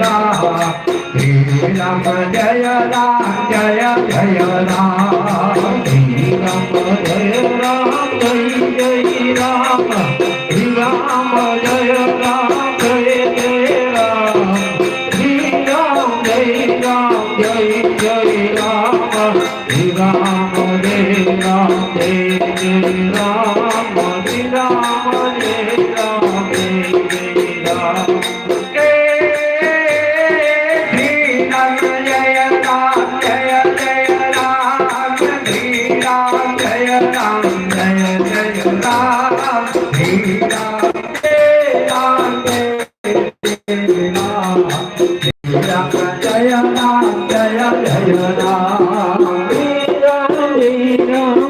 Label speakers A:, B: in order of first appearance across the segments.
A: Rama, Sri Rama Jaya Rama, Jaya Jaya Rama, Sri Rama Jaya Rama, Jaya Jaya Rama, Sri Rama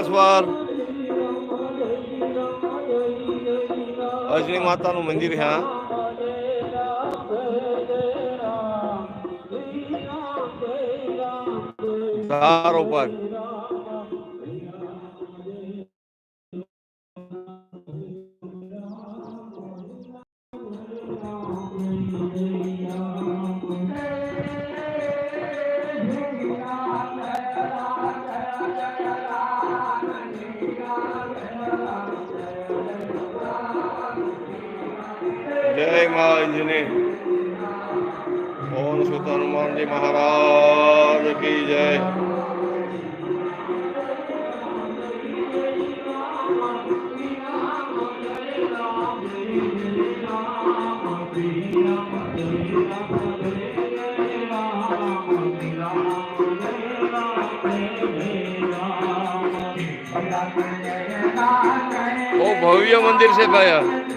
B: કેસવાર Ajni માતાનું મંદિર હા સારો ઉપર જય મહારાજની ઓમ શ્રી હનુમાનજી મહારાજ કી જય બહુ ભવ્ય મંદિર છે ભાઈ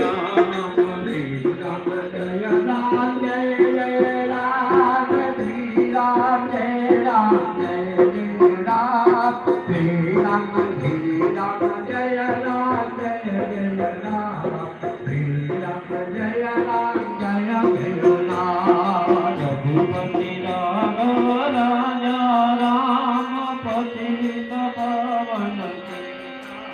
B: Jaya Ram Jaya Jaya
C: Jaya Jaya Jaya